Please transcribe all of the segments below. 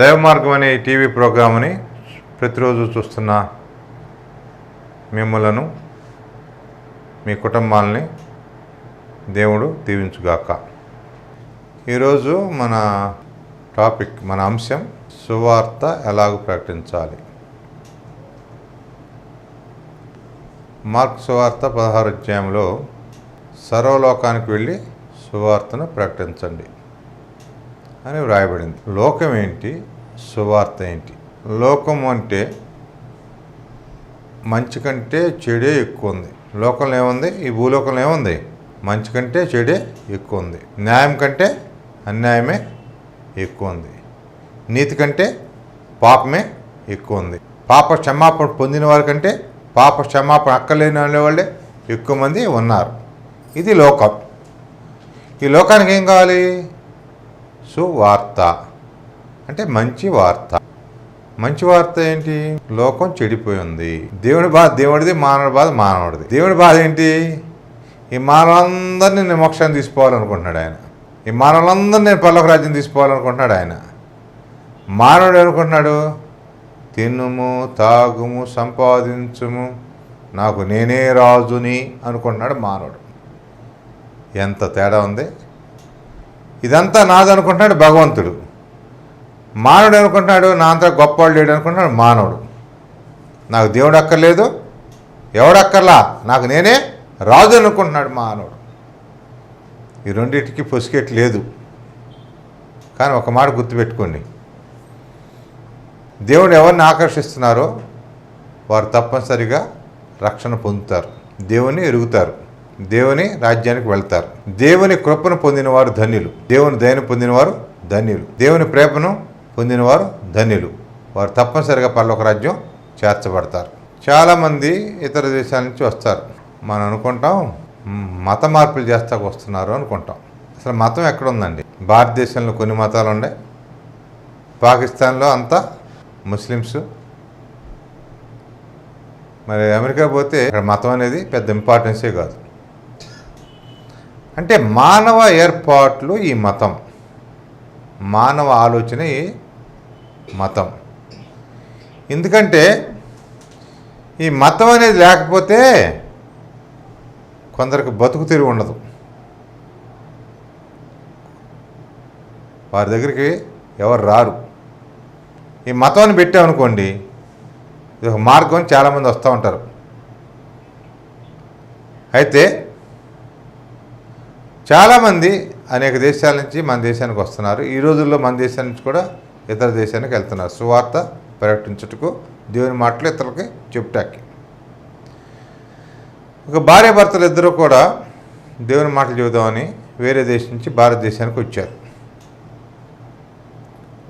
దైవ మార్గం అనే టీవీ ప్రోగ్రామ్ని ప్రతిరోజు చూస్తున్న మిమ్మలను మీ కుటుంబాలని దేవుడు దీవించుగాక. ఈరోజు మన టాపిక్ మన అంశం సువార్త ఎలాగ ప్రకటించాలి? మార్క్ సువార్త పదహారు అధ్యాయంలో సర్వలోకానికి వెళ్ళి సువార్తను ప్రకటించండి అని వ్రాయబడింది. లోకం ఏంటి? సువార్త ఏంటి? లోకం అంటే మంచి కంటే చెడే ఎక్కువ ఉంది. లోకంలో ఏముంది? ఈ భూలోకంలో ఏముంది? మంచి కంటే చెడే ఎక్కువ ఉంది. న్యాయం కంటే అన్యాయమే ఎక్కువ ఉంది. నీతి కంటే పాపమే ఎక్కువ ఉంది. పాప క్షమాపణ పొందిన వారి కంటే పాప క్షమాపణ అక్కలేని వాళ్ళే ఎక్కువ మంది ఉన్నారు. ఇది లోకం. ఈ లోకానికి ఏం కావాలి? సువార్త. అంటే మంచి వార్త. మంచి వార్త ఏంటి? లోకం చెడిపోయింది దేవుడి బాధ దేవుడిది మానవుడి బాధ మానవుడిది. దేవుడి బాధ ఏంటి? ఈ మానవులందరినీ నేను మోక్షాన్ని తీసుకోవాలనుకుంటున్నాడు ఆయన. ఈ మానవులందరినీ నేను పల్లొక రాజ్యం తీసుకోవాలనుకుంటున్నాడు ఆయన. మానవుడు అనుకుంటున్నాడు తినుము తాగుము సంపాదించుము. నాకు నేనే రాజుని అనుకుంటున్నాడు మానవుడు. ఎంత తేడా ఉంది? ఇదంతా నాదనుకుంటున్నాడు భగవంతుడు. మానవుడు అనుకుంటున్నాడు నా అంతా గొప్పవాడు లేడు అనుకుంటున్నాడు మానవుడు. నాకు దేవుడు అక్కర్లేదు ఎవడక్కర్లా నాకు నేనే రాజు అనుకుంటున్నాడు మానవుడు. ఈ రెండింటికి పొసికెట్ లేదు కానీ ఒక మాట గుర్తుపెట్టుకోండి. దేవుడు ఎవరిని ఆకర్షిస్తున్నారో వారు తప్పనిసరిగా రక్షణ పొందుతారు. దేవుని ఎరుగుతారు. దేవుని రాజ్యానికి వెళ్తారు. దేవుని కృపను పొందినవారు ధన్యులు. దేవుని దయను పొందినవారు ధన్యులు. దేవుని ప్రేమను పొందినవారు ధన్యులు. వారు తప్పనిసరిగా పర్లోక రాజ్యం చేర్చబడతారు. చాలామంది ఇతర దేశాల నుంచి వస్తారు. మనం అనుకుంటాం మత మార్పులు చేస్తాకు వస్తున్నారు అనుకుంటాం. అసలు మతం ఎక్కడ ఉందండి భారతదేశంలో కొన్ని మతాలు ఉన్నాయి పాకిస్తాన్లో అంతా ముస్లిమ్స్. మరి అమెరికా పోతే ఇక్కడ మతం అనేది పెద్ద ఇంపార్టెన్సే కాదు. అంటే మానవ ఏర్పాట్లు ఈ మతం. మానవ ఆలోచన మతం. ఎందుకంటే ఈ మతం అనేది లేకపోతే కొందరికి బతుకు తిరిగి ఉండదు. వారి దగ్గరికి ఎవరు రారు. ఈ మతాన్ని పెట్టామనుకోండి ఇది ఒక మార్గం చాలామంది వస్తూ ఉంటారు. అయితే చాలామంది అనేక దేశాల నుంచి మన దేశానికి వస్తున్నారు. ఈ రోజుల్లో మన దేశం నుంచి కూడా ఇతర దేశానికి వెళ్తున్నారు. సువార్త ప్రకటించుటకు దేవుని మాటలు ఇతరులకి చెప్టాకి ఒక భార్య భర్తలు ఇద్దరు కూడా దేవుని మాటలు చెబుదామని వేరే దేశం నుంచి భారతదేశానికి వచ్చారు.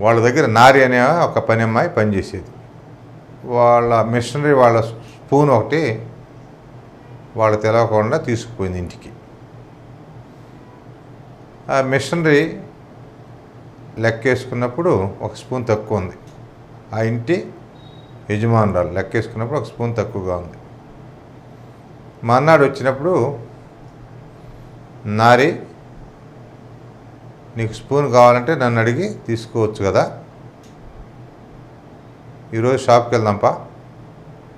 వాళ్ళ దగ్గర నారి అనే ఒక పని అమ్మాయి పనిచేసేది. వాళ్ళ మిషనరీ వాళ్ళ స్పూన్ ఒకటి వాళ్ళు తెలవకుండా తీసుకుపోయింది ఇంటికి. ఆ మిషనరీ లెక్కేసుకున్నప్పుడు ఒక స్పూన్ తక్కువ ఉంది. ఆ ఇంటి యజమానురాలు లెక్కేసుకున్నప్పుడు ఒక స్పూన్ తక్కువగా ఉంది. మర్నాడు వచ్చినప్పుడు నారి నీకు స్పూన్ కావాలంటే నన్ను అడిగి తీసుకోవచ్చు కదా. ఈరోజు షాప్కి వెళ్దాంపా.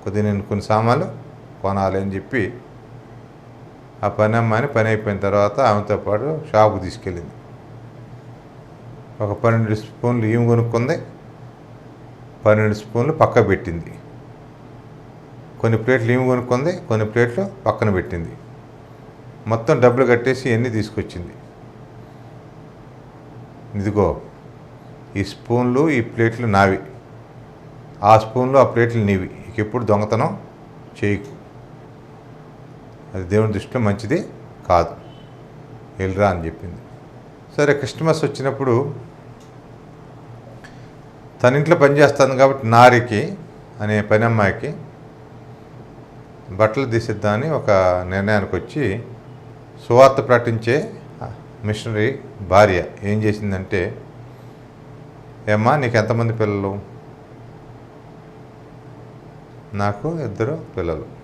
కొద్దిగా నేను కొన్ని సామాన్లు కొనాలి అని చెప్పి ఆ పని అమ్మాయిని పని అయిపోయిన తర్వాత ఆమెతో పాటు షాపు తీసుకెళ్ళింది. ఒక పన్నెండు స్పూన్లు ఈమె కొనుక్కుంది పన్నెండు స్పూన్లు పక్క పెట్టింది. కొన్ని ప్లేట్లు ఈమె కొనుక్కుంది కొన్ని ప్లేట్లు పక్కన పెట్టింది. మొత్తం డబ్బులు కట్టేసి ఎన్ని తీసుకొచ్చింది? ఇదిగో ఈ స్పూన్లు ఈ ప్లేట్లు నావి. ఆ స్పూన్లు ఆ ప్లేట్లు నీవి. ఇక ఎప్పుడు దొంగతనం చేయకు. అది దేవుని దృష్టిలో మంచిది కాదు. వెళ్ళరా అని చెప్పింది. సరే క్రిస్మస్ వచ్చినప్పుడు తన ఇంట్లో పనిచేస్తాను కాబట్టి నారికి అనే పని అమ్మాయికి బట్టలు తీసిద్దామని ఒక నిర్ణయానికి వచ్చి సువార్త ప్రకటించే మిషనరీ భార్య ఏం చేసిందంటే ఏమ్మా నీకు ఎంతమంది పిల్లలు? నాకు ఇద్దరు పిల్లలు.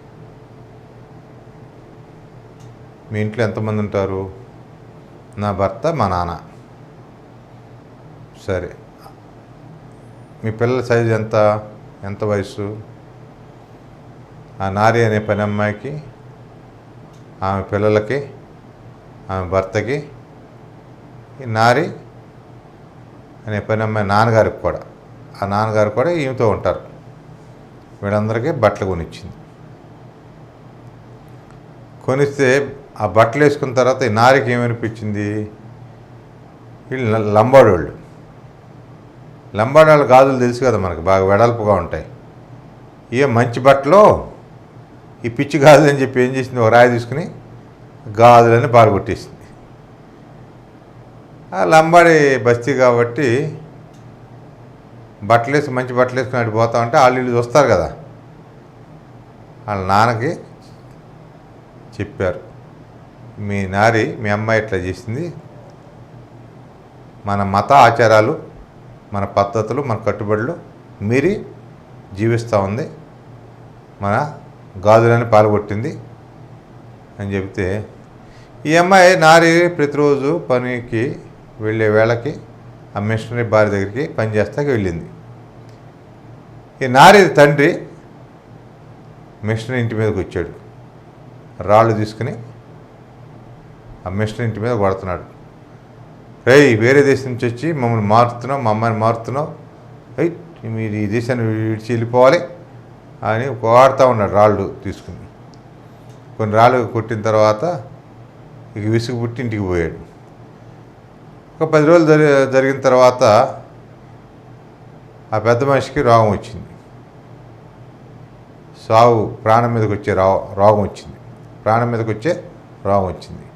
మీ ఇంట్లో ఎంతమంది ఉంటారు? నా భర్త మా నాన్న. సరే. మీ పిల్లల సైజు ఎంత? ఎంత వయసు ఆ నారి అనే పని అమ్మాయికి ఆమె పిల్లలకి ఆమె భర్తకి ఈ నారి అనే పని అమ్మాయి నాన్నగారికి కూడా. ఆ నాన్నగారు కూడా ఈమెతో ఉంటారు. వీళ్ళందరికీ బట్టలు కొనిచ్చింది. కొనిస్తే ఆ బట్టలు వేసుకున్న తర్వాత ఈ నారికి ఏమనిపించింది? వీళ్ళు ల- లంబాడోళ్ళు. లంబాడాళ్ళ గాజులు తెలుసు కదా మనకు బాగా వెడల్పుగా ఉంటాయి. ఏ మంచి బట్టలో ఈ పిచ్చి గాజులు అని చెప్పి ఏం చేసింది? ఒక రాయి తీసుకుని గాజులని పారగొట్టేసింది. ఆ లంబాడి బస్తీ కాబట్టి బట్టలు వేసి మంచి బట్టలు వేసుకుని అటు పోతా ఉంటే వాళ్ళు వీళ్ళు చూస్తారు కదా. వాళ్ళ నాన్నకి చెప్పారు. మీ నారి మీ అమ్మాయి ఇట్లా చేసింది? మన మత ఆచారాలు మన పద్ధతులు మన కట్టుబడులు మీరి జీవిస్తూ ఉంది. మన గాజులని పాల్గొట్టింది అని చెప్తే ఈ అమ్మాయి నారి ప్రతిరోజు పనికి వెళ్ళే వేళకి ఆ మిషనరీ భార్య దగ్గరికి పనిచేస్తాకి వెళ్ళింది. ఈ నారి తండ్రి మిషనరీ ఇంటి మీదకి వచ్చాడు. రాళ్ళు తీసుకుని ఆ మిషనరీ ఇంటి మీద కొడుతున్నాడు రే వేరే దేశం నుంచి వచ్చి మమ్మల్ని మారుతున్నావు మా అమ్మాయిని మారుతున్నావు? రైట్ మీరు ఈ దేశాన్ని విడిచి వెళ్ళిపోవాలి అని వాడుతూ ఉన్నాడు రాళ్ళు తీసుకుని. కొన్ని రాళ్ళు కొట్టిన తర్వాత ఇక విసుగు పుట్టి ఇంటికి పోయాడు. ఒక పది రోజులు జరి జరిగిన తర్వాత ఆ పెద్ద మనిషికి రోగం వచ్చింది. సావు ప్రాణం మీదకి వచ్చే రోగం వచ్చింది. ప్రాణం మీదకి వచ్చే రోగం వచ్చింది.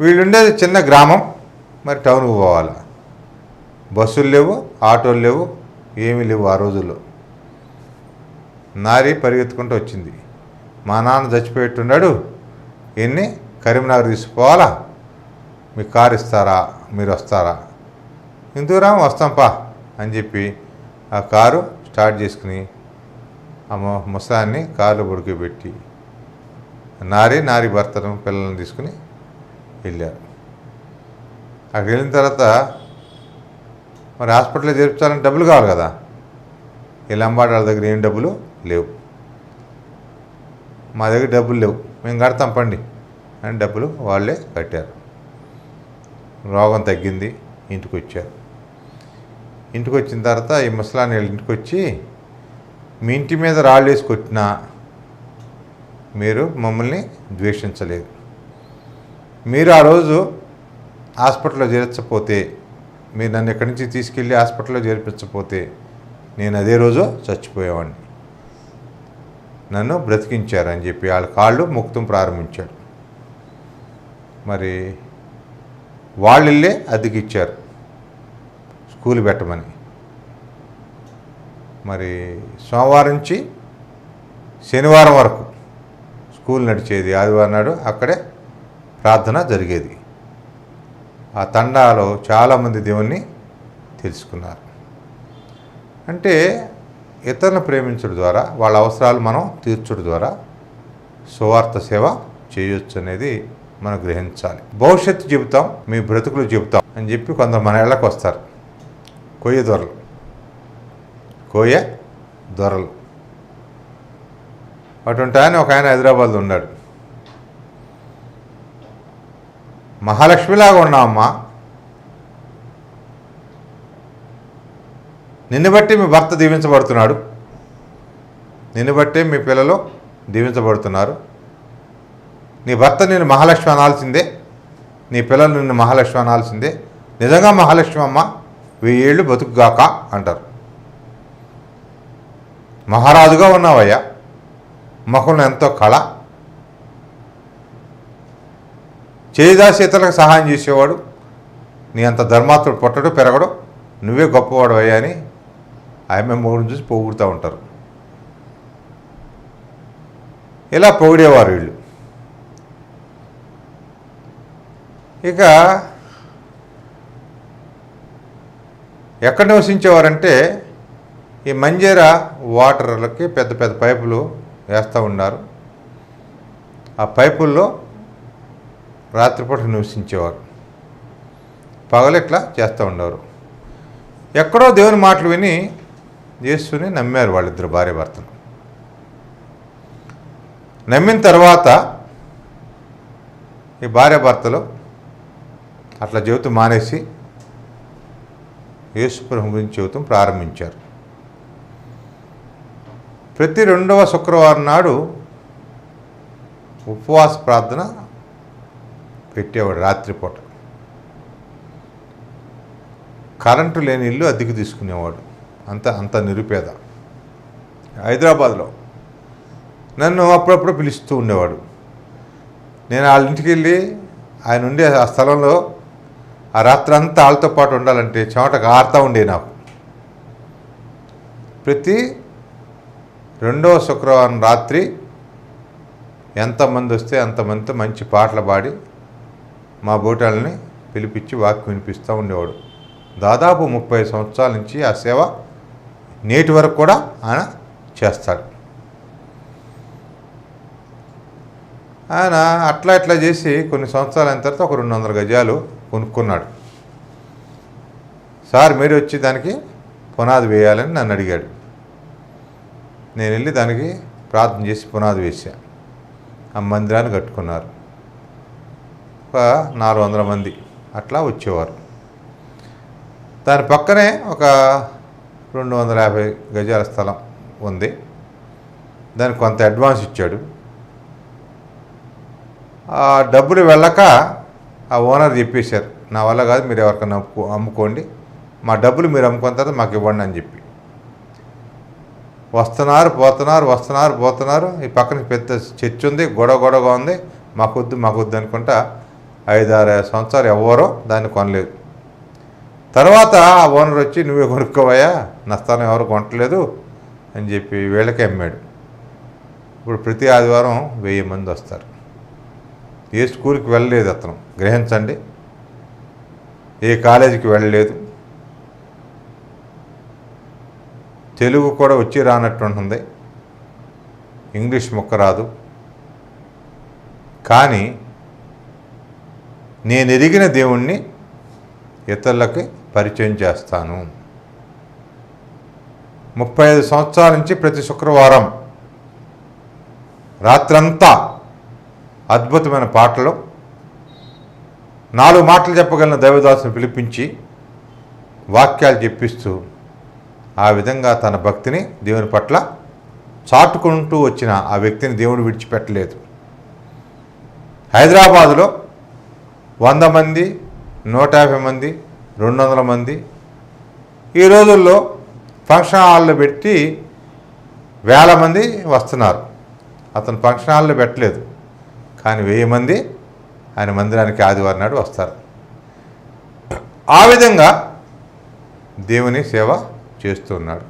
వీళ్ళుండేది చిన్న గ్రామం మరి టౌన్కి పోవాలి. బస్సులు లేవు ఆటోలు లేవు ఏమీ లేవు ఆ రోజుల్లో. నారి పరిగెత్తుకుంటూ వచ్చింది. మా నాన్న చచ్చిపోయేట్టున్నాడు. ఎన్ని? కరీంనగర్ తీసుకుపోవాలా? మీ కారు ఇస్తారా? మీరు వస్తారా? ఎందుకు వస్తాంపా అని చెప్పి ఆ కారు స్టార్ట్ చేసుకుని ఆ ముసాన్ని కారులో ఉడికిపెట్టి నారి నారి భర్తను పిల్లల్ని తీసుకుని వెళ్ళారు అక్కడికి వెళ్ళిన తర్వాత మరి హాస్పిటల్లో చేర్చాలంటే డబ్బులు కావాలి కదా. ఈ లంబాడాల దగ్గర ఏం డబ్బులు? లేవు. మా దగ్గర డబ్బులు లేవు. మేము కడతాం పండి అని డబ్బులు వాళ్ళే కట్టారు. రోగం తగ్గింది ఇంటికి వచ్చారు. ఇంటికి వచ్చిన తర్వాత ఈ ముసలాన్ని వీళ్ళ ఇంటికి వచ్చి మీ ఇంటి మీద రాళ్ళు వేసి కొట్టినా మీరు మమ్మల్ని ద్వేషించలేదు. మీరు ఆ రోజు హాస్పిటల్లో చేర్చకపోతే మీరు నన్ను ఎక్కడి నుంచి తీసుకెళ్ళి హాస్పిటల్లో చేర్పించకపోతే నేను అదే రోజు చచ్చిపోయేవాడిని నన్ను బ్రతికించారని చెప్పి వాళ్ళ కాళ్ళు ముక్తం ప్రారంభించాడు. మరి వాళ్ళు ఇల్లే అద్దెకిచ్చారు స్కూల్ పెట్టమని. మరి సోమవారం నుంచి శనివారం వరకు స్కూల్ నడిచేది ఆదివారం నాడు అక్కడే ప్రార్థన జరిగేది. ఆ తండాలో చాలామంది దేవుణ్ణి తెలుసుకున్నారు. అంటే ఇతరులను ప్రేమించడం ద్వారా వాళ్ళ అవసరాలు మనం తీర్చడం ద్వారా సువార్త సేవ చేయొచ్చు అనేది మనం గ్రహించాలి. భవిష్యత్తు చెబుతాం మీ బ్రతుకులు చెబుతాం అని చెప్పి కొందరు మన ఇళ్ళకి వస్తారు. కొయ్య దొరలు. కోయ దొరలు. అటువంటి ఆయన ఒక ఆయన హైదరాబాద్లో ఉన్నాడు. మహాలక్ష్మిలాగా ఉన్నావు అమ్మా. నిన్ను బట్టి మీ భర్త దీవించబడుతున్నాడు. నిన్ను బట్టి మీ పిల్లలు దీవించబడుతున్నారు. నీ భర్త నిన్ను మహాలక్ష్మి అనాల్సిందే. నీ పిల్లలు నిన్ను మహాలక్ష్మి అనాల్సిందే. నిజంగా మహాలక్ష్మి అమ్మ వెయ్యేళ్ళు బతుకుగాక అంటారు. మహారాజుగా ఉన్నావయ్యా. ముఖంలో ఎంతో కళ చేయదాసి ఇతరులకు సహాయం చేసేవాడు. నీ అంత ధర్మాత్రుడు పుట్టడు పెరగడు. నువ్వే గొప్పవాడు అయ్యా అని ఆమె మూడు చూసి పొగుడుతూ ఉంటారు. ఇలా పొగిడేవారు వీళ్ళు. ఇక ఎక్కడ నివసించేవారంటే ఈ మంజేరా వాటర్లకి పెద్ద పెద్ద పైపులు వేస్తూ ఉన్నారు. ఆ పైపుల్లో రాత్రిపూట నివసించేవారు. పగలు ఇట్లా చేస్తూ ఉండేవారు. ఎక్కడో దేవుని మాటలు విని యేసుని నమ్మారు వాళ్ళిద్దరు భార్య భర్తలు. నమ్మిన తర్వాత ఈ భార్య భర్తలు అట్లా చెబుతూ మానేసి యేసుప్రభు గురించి చెబుతూ ప్రారంభించారు. ప్రతి రెండవ శుక్రవారం నాడు ఉపవాస ప్రార్థన పెట్టేవాడు రాత్రిపూట. కరెంటు లేని ఇల్లు అద్దెకు తీసుకునేవాడు. అంత అంత నిరుపేద. హైదరాబాద్లో నన్ను అప్పుడప్పుడు పిలుస్తూ ఉండేవాడు. నేను వాళ్ళ ఇంటికి వెళ్ళి ఆయన ఉండే ఆ స్థలంలో ఆ రాత్రి అంతా వాళ్ళతో పాటు ఉండాలంటే చెమటకు ఆరుతూ ఉండే నాకు. ప్రతి రెండవ శుక్రవారం రాత్రి ఎంతమంది వస్తే అంతమందితో మంచి పాటలు పాడి మా బోటాలని పిలిపించి వాక్యం వినిపిస్తూ ఉండేవాడు. దాదాపు ముప్పై సంవత్సరాల నుంచి ఆ సేవ నేటి వరకు కూడా ఆయన చేస్తాడు. ఆయన అట్లా ఇట్లా చేసి కొన్ని సంవత్సరాలు అయిన తర్వాత ఒక రెండు వందల గజాలు కొనుక్కున్నాడు. సార్ మీరు వచ్చి దానికి పునాది వేయాలని నన్ను అడిగాడు. నేను వెళ్ళి దానికి ప్రార్థన చేసి పునాది వేశాను ఆ మందిరాన్ని కట్టుకున్నారు. ఒక నాలుగు వందల మంది అట్లా వచ్చేవారు. దాని పక్కనే ఒక రెండు వందల యాభై గజాల స్థలం ఉంది. దానికి కొంత అడ్వాన్స్ ఇచ్చాడు. ఆ డబ్బులు వెళ్ళక ఆ ఓనర్ చెప్పేశారు నా వల్ల కాదు మీరు ఎవరికైనా అమ్ముకోండి. మా డబ్బులు మీరు అమ్ముకున్న తర్వాత మాకు ఇవ్వండి అని చెప్పి. వస్తున్నారు పోతున్నారు వస్తున్నారు పోతున్నారు. ఈ పక్కన పెద్ద చర్చ్ ఉంది గొడవ గొడవగా ఉంది. మాకొద్దు మాకొద్దు అనుకుంటా ఐదారు సంవత్సరాలు ఎవ్వరో దాన్ని కొనలేదు. తర్వాత ఆ ఓనర్ వచ్చి నువ్వే కొనుక్కోవయ్యా నా ఎవరు కొనట్లేదు అని చెప్పి వీళ్ళకి అమ్మాడు. ఇప్పుడు ప్రతి ఆదివారం వెయ్యి మంది వస్తారు. ఏ స్కూల్కి వెళ్ళలేదు అతను. గ్రహించండి. ఏ కాలేజీకి వెళ్ళలేదు. తెలుగు కూడా వచ్చి రానట్టు ఉంటుంది ఇంగ్లీష్ ముక్క రాదు. కానీ నేను ఎరిగిన దేవుణ్ణి ఇతరులకి పరిచయం చేస్తాను. ముప్పై ఐదు సంవత్సరాల నుంచి ప్రతి శుక్రవారం రాత్రంతా అద్భుతమైన పాటలు నాలుగు మాటలు చెప్పగలిగిన దైవదాసుని పిలిపించి వాక్యాలు చెప్పిస్తూ ఆ విధంగా తన భక్తిని దేవుని పట్ల చాటుకుంటూ వచ్చిన ఆ వ్యక్తిని దేవుడు విడిచిపెట్టలేదు. హైదరాబాదులో వంద మంది నూట యాభై మంది రెండు వందల మంది. ఈ రోజుల్లో ఫంక్షన్ హాల్లో పెట్టి వేల మంది వస్తున్నారు. అతను ఫంక్షన్ హాల్లో పెట్టలేదు. కానీ వెయ్యి మంది ఆయన మందిరానికి ఆదివారం నాడు వస్తారు. ఆ విధంగా దేవుని సేవ చేస్తున్నాడు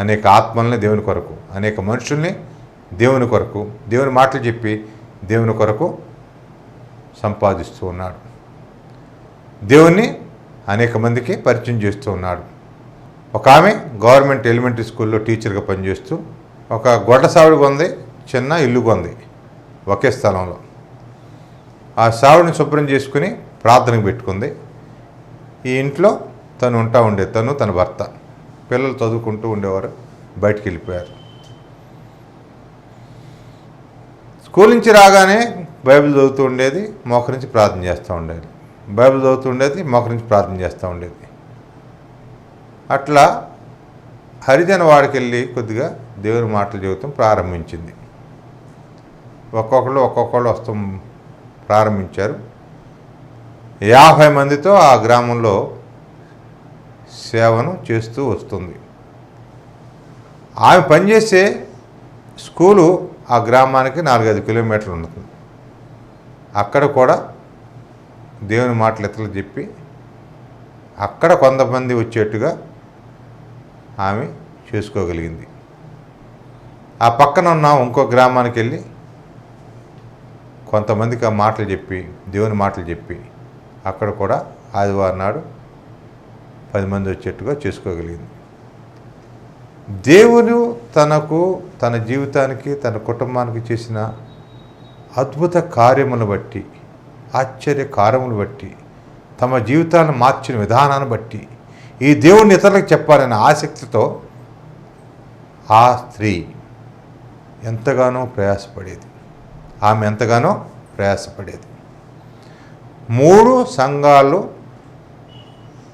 అనేక ఆత్మల్ని దేవుని కొరకు అనేక మనుషుల్ని దేవుని కొరకు దేవుని మాటలు చెప్పి దేవుని కొరకు సంపాదిస్తూ ఉన్నాడు. దేవుణ్ణి అనేక మందికి పరిచయం చేస్తూ ఉన్నాడు. ఒక ఆమె గవర్నమెంట్ ఎలిమెంటరీ స్కూల్లో టీచర్గా పనిచేస్తూ ఒక గొడ్డ సావిడి కొంది చిన్న ఇల్లు కొంది ఒకే స్థలంలో. ఆ సావిడిని శుభ్రం చేసుకుని ప్రార్థనకు పెట్టుకుంది. ఈ ఇంట్లో తను ఉంటా ఉండే తను తన భర్త పిల్లలు చదువుకుంటూ ఉండేవారు బయటికి వెళ్ళిపోయారు. స్కూల్ నుంచి రాగానే బైబిల్ చదువుతూ ఉండేది మోకరించి ప్రార్థన చేస్తూ ఉండేది. బైబిల్ చదువుతూ ఉండేది మోకరించి ప్రార్థన చేస్తూ ఉండేది. అట్లా హరిజన వాడికెళ్ళి కొద్దిగా దేవుని మాటలు చెబుతాం ప్రారంభించింది. ఒక్కొక్కళ్ళు ఒక్కొక్కళ్ళు వస్తాం ప్రారంభించారు. యాభై మందితో ఆ గ్రామంలో సేవను చేస్తూ వస్తుంది. ఆమె పనిచేసే స్కూలు ఆ గ్రామానికి నాలుగైదు కిలోమీటర్లు ఉంటుంది అక్కడ కూడా దేవుని మాటలు ఇతరులు చెప్పి అక్కడ కొంతమంది వచ్చేట్టుగా ఆమె చేసుకోగలిగింది. ఆ పక్కన ఉన్న ఇంకో గ్రామానికి వెళ్ళి కొంతమందికి ఆ మాటలు చెప్పి దేవుని మాటలు చెప్పి అక్కడ కూడా ఆదివారం నాడు పది మంది వచ్చేట్టుగా చేసుకోగలిగింది. దేవుడు తనకు తన జీవితానికి తన కుటుంబానికి చేసిన అద్భుత కార్యములు బట్టి ఆశ్చర్య కార్యములు బట్టి తమ జీవితాలను మార్చిన విధానాన్ని బట్టి ఈ దేవుడిని ఇతరులకు చెప్పాలనే ఆసక్తితో ఆ స్త్రీ ఎంతగానో ప్రయాసపడేది. ఆమె ఎంతగానో ప్రయాసపడేది. మూడు సంఘాలు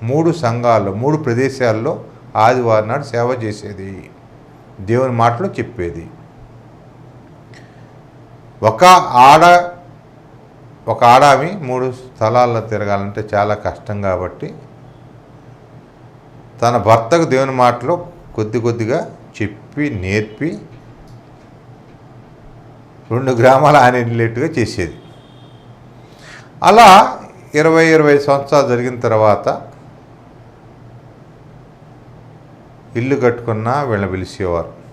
మూడు సంఘాల్లో మూడు ప్రదేశాల్లో ఆదివారం నాడు సేవ చేసేది. దేవుని మాటలు చెప్పేది. ఒక ఆడ ఒక ఆడామి మూడు స్థలాల్లో తిరగాలంటే చాలా కష్టం కాబట్టి తన భర్తకు దేవుని మాటలు కొద్ది కొద్దిగా చెప్పి నేర్పి రెండు గ్రామాలు ఆయన వెళ్ళేట్టుగా చేసేది. అలా ఇరవై ఇరవై సంవత్సరాలు జరిగిన తర్వాత ఇల్లు కట్టుకున్న వీళ్ళని పిలిచేవారు.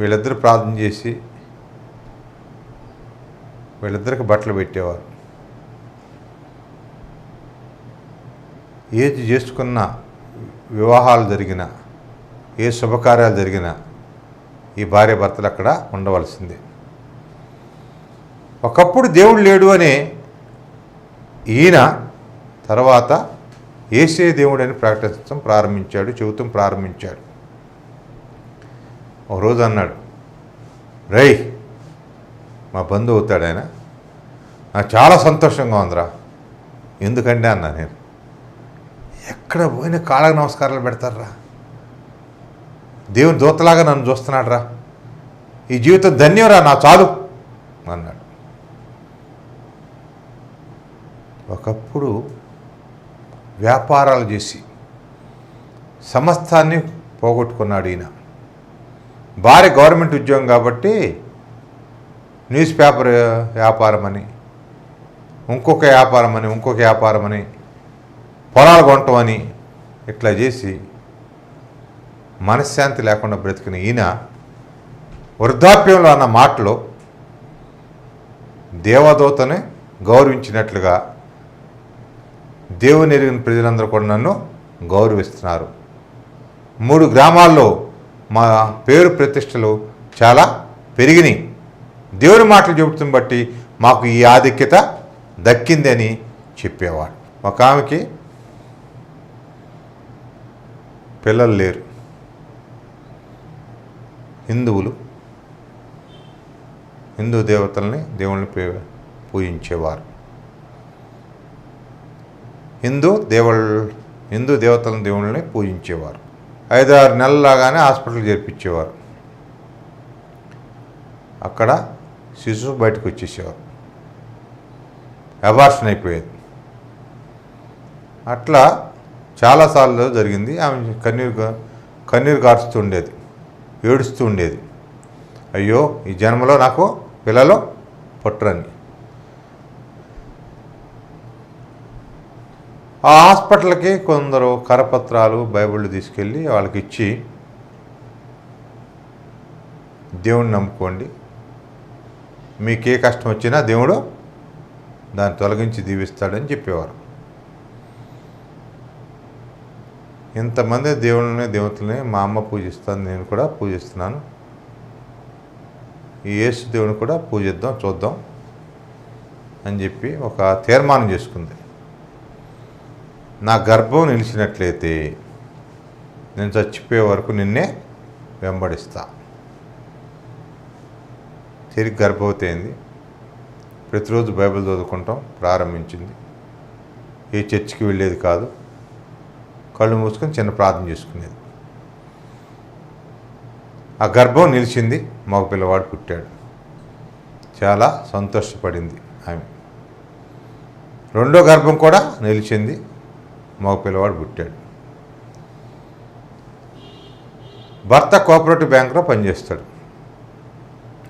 వీళ్ళిద్దరు ప్రార్థన చేసి వీళ్ళిద్దరికి బట్టలు పెట్టేవారు. ఏది చేసుకున్న వివాహాలు జరిగిన ఏ శుభకార్యాలు జరిగినా ఈ భార్య భర్తలు అక్కడ ఉండవలసిందే. ఒకప్పుడు దేవుడు లేడు అనే ఈయన తర్వాత ఏసే దేవుడని ప్రకటించడం ప్రారంభించాడు చెబుతూ ప్రారంభించాడు. ఒక రోజు అన్నాడు రేయ్ మా బంధువు అవుతాడు ఆయన. నాకు చాలా సంతోషంగా ఉందిరా. ఎందుకంటే అన్నా నేను ఎక్కడ పోయిన కాళ్ళకు నమస్కారాలు పెడతారా దేవుని దూతలాగా నన్ను చూస్తున్నాడు రా ఈ జీవితం ధన్యంరా నా చాలు అన్నాడు. ఒకప్పుడు వ్యాపారాలు చేసి సమస్తాన్ని పోగొట్టుకున్నాడు ఈయన. భార్య గవర్నమెంట్ ఉద్యోగం కాబట్టి న్యూస్ పేపర్ వ్యాపారం అని ఇంకొక వ్యాపారం అని ఇంకొక వ్యాపారం అని పొలాలు కొనటం అని ఇట్లా చేసి మనశ్శాంతి లేకుండా బ్రతికిన ఈయన వృద్ధాప్యంలో అన్న మాటలో దేవదూతని గౌరవించినట్లుగా దేవుని ఎరిగిన ప్రజలందరూ కూడా నన్ను గౌరవిస్తున్నారు. మూడు గ్రామాల్లో మా పేరు ప్రతిష్టలు చాలా పెరిగినాయి. దేవుని మాటలు చెబుతుని బట్టి మాకు ఈ ఆధిక్యత దక్కిందని చెప్పేవాడు. ఒక ఆమెకి పిల్లలు లేరు. హిందువులు హిందూ దేవతల్ని దేవుళ్ళని పూజించేవారు. హిందూ దేవుళ్ళ హిందూ దేవతలను దేవుళ్ళని పూజించేవారు. ఐదు ఆరు నెలలాగానే హాస్పిటల్ చేర్పించేవారు. అక్కడ శిశువు బయటకు వచ్చేసేవారు. అబార్షన్ అయిపోయేది. అట్లా చాలాసార్లు జరిగింది. ఆమె కన్నీరు కన్నీరు కారుస్తూ ఉండేది. ఏడుస్తూ ఉండేది. అయ్యో ఈ జన్మలో నాకు పిల్లలు పుట్టరని. ఆ హాస్పిటల్కి కొందరు కరపత్రాలు బైబిళ్ళు తీసుకెళ్ళి వాళ్ళకి ఇచ్చి దేవుణ్ణి నమ్ముకోండి. మీకు ఏ కష్టం వచ్చినా దేవుడు దాన్ని తొలగించి దీవిస్తాడని చెప్పేవారు. ఇంతమంది దేవుళ్ళని దేవతల్ని మా అమ్మ పూజిస్తాను నేను కూడా పూజిస్తున్నాను. ఈ యేసు దేవుని కూడా పూజిద్దాం చూద్దాం అని చెప్పి ఒక తీర్మానం చేసుకుంది. నా గర్భం నిలిచినట్లయితే నేను చచ్చిపోయే వరకు నిన్నే వెంబడిస్తా. తిరిగి గర్భవతి అయింది. ప్రతిరోజు బైబిల్ చదువుకుంటాం ప్రారంభించింది. ఏ చర్చికి వెళ్ళేది కాదు. కళ్ళు మూసుకొని చిన్న ప్రార్థన చేసుకునేది. ఆ గర్భం నిలిచింది మగ పిల్లవాడు పుట్టాడు. చాలా సంతోషపడింది ఆమె. రెండో గర్భం కూడా నిలిచింది. మగ పిల్లవాడు పుట్టాడు. భర్త కోఆపరేటివ్ బ్యాంకులో పనిచేస్తాడు.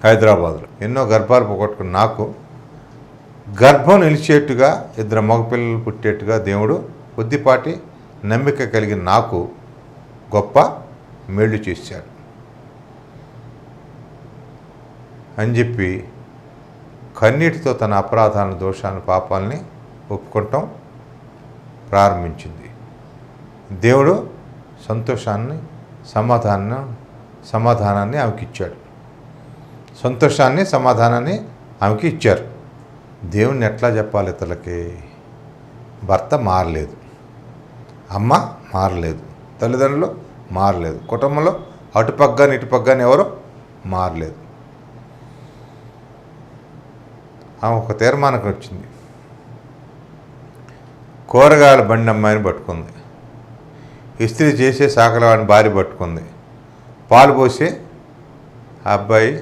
హైదరాబాద్లో. ఎన్నో గర్భాలు పోగొట్టుకున్న నాకు గర్భం నిలిచేట్టుగా ఇద్దరు మగపిల్లలు పుట్టేట్టుగా దేవుడు కొద్దిపాటి నమ్మిక కలిగిన నాకు గొప్ప మేళ్ళు చేశాడు. అని చెప్పి కన్నీటితో తన అపరాధాలను దోషాలను పాపాలని ఒప్పుకుంటాం. ప్రారంభించింది. దేవుడు సంతోషాన్ని సమాధానం సమాధానాన్ని ఆమెకి ఇచ్చాడు. సంతోషాన్ని సమాధానాన్ని ఆమెకి ఇచ్చారు. దేవుణ్ణి ఎట్లా చెప్పాలి ఇతరులకి భర్త మారలేదు. అమ్మ మారలేదు. తల్లిదండ్రులు మారలేదు. కుటుంబంలో అటుపగ్గాని ఇటుపగ్గాని ఎవరు మారలేదు. ఆమె ఒక తీర్మానం వచ్చింది. కూరగాయల బండి అమ్మాయిని పట్టుకుంది. ఇస్త్రీ చేసే సాకలవాడిని భార్య పట్టుకుంది. పాలు పోసే ఆ అబ్బాయి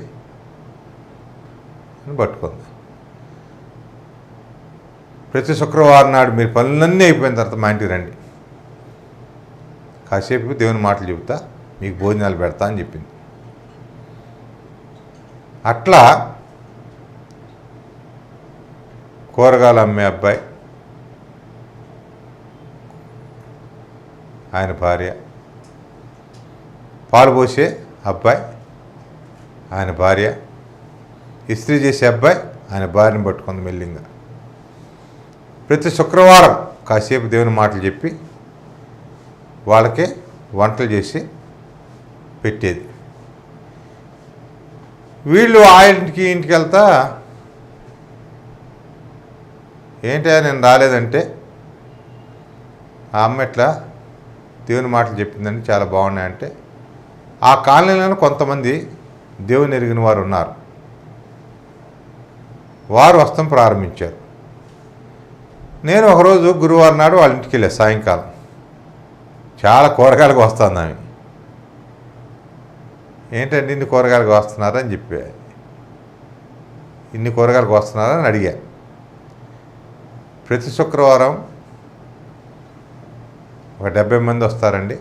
పట్టుకుంది. ప్రతి శుక్రవారం నాడు మీరు పనులన్నీ అయిపోయిన తర్వాత మా ఇంటికి రండి. కాసేపు దేవుని మాటలు చెబుతా మీకు భోజనాలు పెడతా అని చెప్పింది. అట్లా కూరగాయలు అమ్మే అబ్బాయి ఆయన భార్య. పాలు పోసే అబ్బాయి ఆయన భార్య. ఇస్త్రీ చేసే అబ్బాయి ఆయన భార్యను పట్టుకుంది మెల్లింగా. ప్రతి శుక్రవారం కాసేపు దేవుని మాటలు చెప్పి వాళ్ళకే వంటలు చేసి పెట్టేది. వీళ్ళు ఆ ఇంటికి ఇంటికి వెళ్తా ఏంటా నేను రాలేదంటే? ఆ అమ్మ ఎట్లా? దేవుని మాటలు చెప్పిందని చాలా బాగున్నాయంటే ఆ కాలనీలో కొంతమంది దేవుని ఎరిగిన వారు ఉన్నారు. వారు వస్తం ప్రారంభించారు. నేను ఒకరోజు గురువారం నాడు వాళ్ళ ఇంటికి వెళ్ళా సాయంకాలం. చాలా కూరగాయలకు వస్తుంది ఆమె. ఏంటండి ఇన్ని కూరగాయలకు వస్తున్నారని చెప్పా. ఇన్ని కూరగాయలకు వస్తున్నారని అడిగా. ప్రతి శుక్రవారం ఒక డెబ్బై మంది వస్తారండి.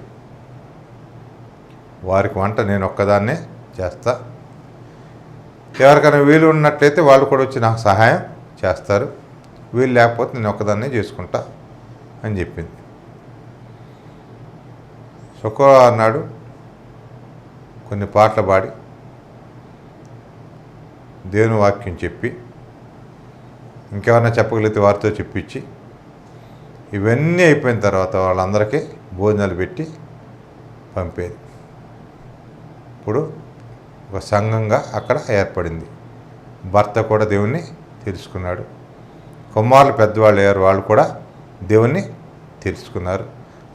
వారికి వంట నేను ఒక్కదాన్నే చేస్తా. ఎవరికైనా వీలు ఉన్నట్లయితే వాళ్ళు కూడా వచ్చి నాకు సహాయం చేస్తారు. వీలు లేకపోతే నేను ఒక్కదాన్నే చేసుకుంటా అని చెప్పింది. శుక్రవారం నాడు కొన్ని పాటలు పాడి దేవుని వాక్యం చెప్పి ఇంకెవరన్నా చెప్పగలిగితే వారితో చెప్పించి ఇవన్నీ అయిపోయిన తర్వాత వాళ్ళందరికీ భోజనాలు పెట్టి పంపేది. ఇప్పుడు ఒక సంఘంగా అక్కడ ఏర్పడింది. భర్త కూడా దేవుణ్ణి తెలుసుకున్నాడు. కుమారులు పెద్దవాళ్ళు అయ్యారు వాళ్ళు కూడా దేవుణ్ణి తెలుసుకున్నారు.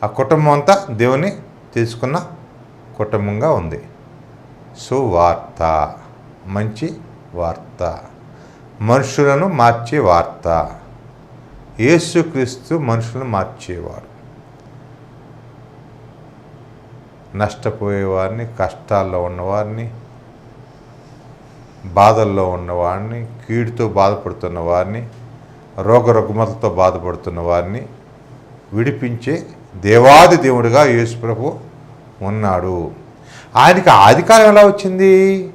ఆ కుటుంబం అంతా దేవుని తెలుసుకున్న కుటుంబంగా ఉంది. సువార్త మంచి వార్త. మనుషులను మార్చే వార్త. యేసుక్రీస్తు మనుషులను మార్చేవాడు. నష్టపోయేవారిని కష్టాల్లో ఉన్నవారిని బాధల్లో ఉన్నవారిని కీడుతో బాధపడుతున్న వారిని రోగ రుగ్మతలతో బాధపడుతున్న వారిని విడిపించే దేవాది దేవుడిగా యేసుప్రభు ఉన్నాడు. ఆయనకి ఆధికారం ఎలా వచ్చింది?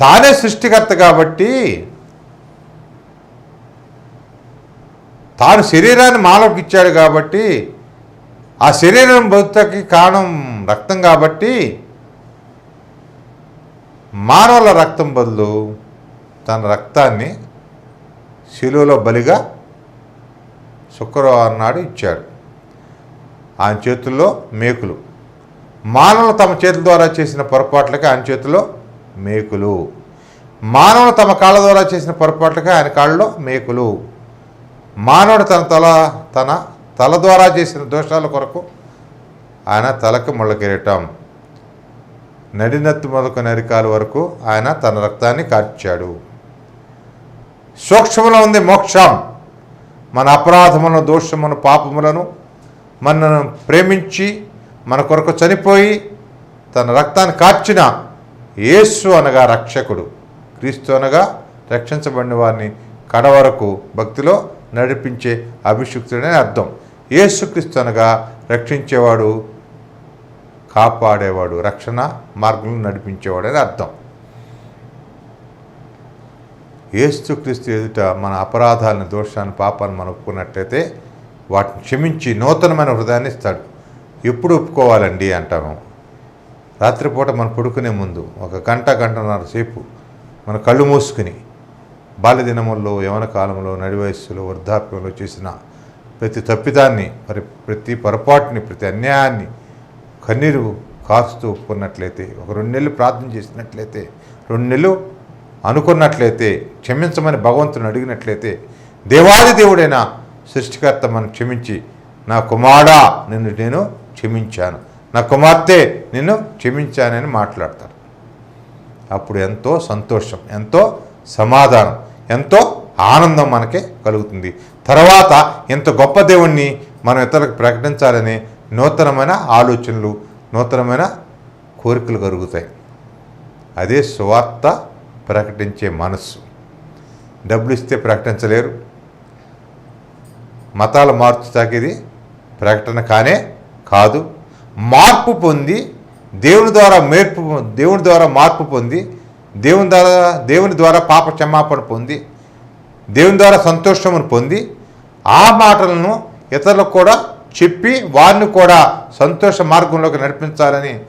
తానే సృష్టికర్త కాబట్టి తాను శరీరాన్ని మానవుకి ఇచ్చాడు కాబట్టి ఆ శరీరం బతుకి కారణం రక్తం కాబట్టి మానవుల రక్తం బదులు తన రక్తాన్ని శిలువలో బలిగా శుక్రవారం నాడు ఇచ్చాడు. ఆయన చేతుల్లో మేకులు. మానవులు తమ చేతుల ద్వారా చేసిన పొరపాట్లకి ఆయన చేతిలో మేకులు. మానవులు తమ కాళ్ళ ద్వారా చేసిన పొరపాట్లకి ఆయన కాళ్ళలో మేకులు. మానవుడు తన తల తన తల ద్వారా చేసిన దోషాల కొరకు ఆయన తలకు ముళ్ళ కిరీటం. నడినత్తు మొదకు నరికాల వరకు ఆయన తన రక్తాన్ని కార్చాడు. సూక్ష్మలో ఉంది మోక్షం. మన అపరాధములను దోషమును పాపములను మనను ప్రేమించి మన కొరకు చనిపోయి తన రక్తాన్ని కార్చిన యేసు అనగా రక్షకుడు. క్రీస్తు అనగా రక్షించబడిన వారిని కడ వరకు భక్తిలో నడిపించే అభిషిక్తుడని అర్థం. ఏసుక్రీస్తు అనగా రక్షించేవాడు కాపాడేవాడు రక్షణ మార్గంలో నడిపించేవాడు అని అర్థం. ఏసుక్రీస్తు ఎదుట మన అపరాధాలను దోషాన్ని పాపాన్ని మనం ఒప్పుకున్నట్లయితే వాటిని క్షమించి నూతనమైన హృదయాన్ని ఇస్తాడు. ఎప్పుడు ఒప్పుకోవాలండి అంటాము. రాత్రిపూట మనం పడుకునే ముందు ఒక గంట గంటన్నర సేపు మన కళ్ళు మూసుకుని బాల్యదినముల్లో యవన కాలంలో నడి వయస్సులో వృద్ధాప్యంలో చేసిన ప్రతి తప్పిదాన్ని మరి ప్రతి పొరపాటుని ప్రతి అన్యాయాన్ని కన్నీరు కాస్తూ ఒప్పుకున్నట్లయితే ఒక రెండు నెలలు ప్రార్థన చేసినట్లయితే రెండు నెలలు అనుకున్నట్లయితే క్షమించమని భగవంతుని అడిగినట్లయితే దేవాది దేవుడైన సృష్టికర్త మనం క్షమించి నా కుమారుడా నిన్ను నేను క్షమించాను. నా కుమార్తె నిన్ను క్షమించానని మాట్లాడతారు. అప్పుడు ఎంతో సంతోషం ఎంతో సమాధానం. ఎంతో ఆనందం మనకి కలుగుతుంది. తర్వాత ఇంత గొప్ప దేవుణ్ణి మనం ఇతరులకు ప్రకటించాలని నూతనమైన ఆలోచనలు నూతనమైన కోరికలు కలుగుతాయి. అదే సువార్త ప్రకటించే మనస్సు. డబ్బులు ఇస్తే ప్రకటించలేరు. మతాలు మార్చుతాకిది ప్రకటన కానే కాదు. మార్పు పొంది దేవుని ద్వారా మేర్పు దేవుని ద్వారా మార్పు పొంది దేవుని ద్వారా దేవుని ద్వారా పాప క్షమాపణ పొంది దేవుని ద్వారా సంతోషమును పొంది ఆ మాటలను ఇతరులకు కూడా చెప్పి వారిని కూడా సంతోష మార్గంలోకి నడిపించాలని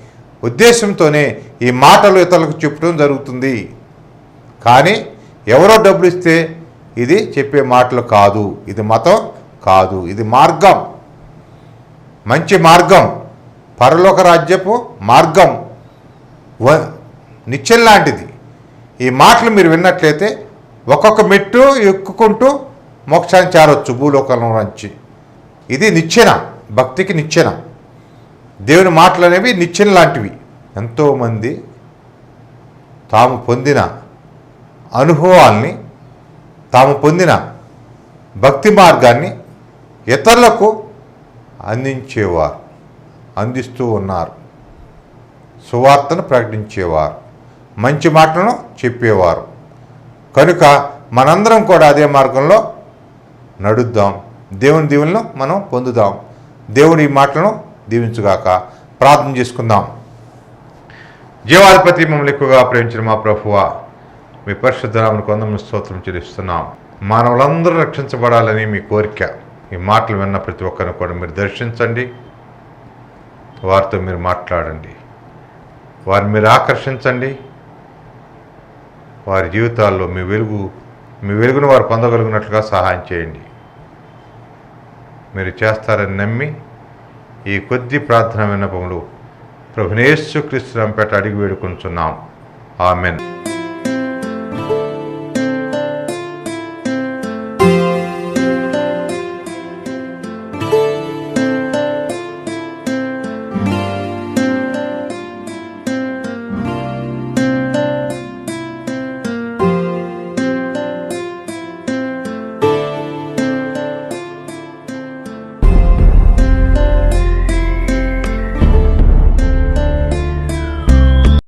ఉద్దేశంతోనే ఈ మాటలు ఇతరులకు చెప్పడం జరుగుతుంది. కానీ ఎవరో డబ్బులు ఇస్తే ఇది చెప్పే మాటలు కాదు. ఇది మతం కాదు. ఇది మార్గం. మంచి మార్గం. పరలోక రాజ్యపు మార్గం. వ నిత్యం లాంటిది. ఈ మాటలు మీరు విన్నట్లయితే ఒక్కొక్క మెట్టు ఎక్కుకుంటూ మోక్షాన్ని చేరొచ్చు భూలోకంలో నుంచి. ఇది నిచ్చెన భక్తికి నిచ్చెన. దేవుని మాటలు అనేవి నిచ్చెన లాంటివి. ఎంతోమంది తాము పొందిన అనుభవాల్ని తాము పొందిన భక్తి మార్గాన్ని ఇతరులకు అందించేవారు అందిస్తూ ఉన్నారు. సువార్తను ప్రకటించేవారు. మంచి మాటలను చెప్పేవారు. కనుక మనందరం కూడా అదే మార్గంలో నడుద్దాం. దేవుని దీవులను మనం పొందుదాం. దేవుని ఈ మాటలను దీవించుగాక ప్రార్థన చేసుకుందాం. జీవాధిపతి మమ్మల్ని ఎక్కువగా ప్రేమించిన మా ప్రభువ మీ పరిశుద్ధనామను కొందరు స్తోత్రం చెల్లిస్తున్నాం. మానవులందరూ రక్షించబడాలని మీ కోరిక ఈ మాటలు విన్న ప్రతి ఒక్కరిని కూడా మీరు దర్శించండి. వారితో మీరు మాట్లాడండి. వారిని మీరు ఆకర్షించండి. వారి జీవితాల్లో మీ వెలుగు మీ వెలుగును వారు పొందగలిగినట్లుగా సహాయం చేయండి. మీరు చేస్తారని నమ్మి ఈ కొద్ది ప్రార్థన విన్నపములు ప్రభునేశ్వ క్రీస్తు రంపేట అడిగి వేడుకుంటున్నాం ఆమెన్.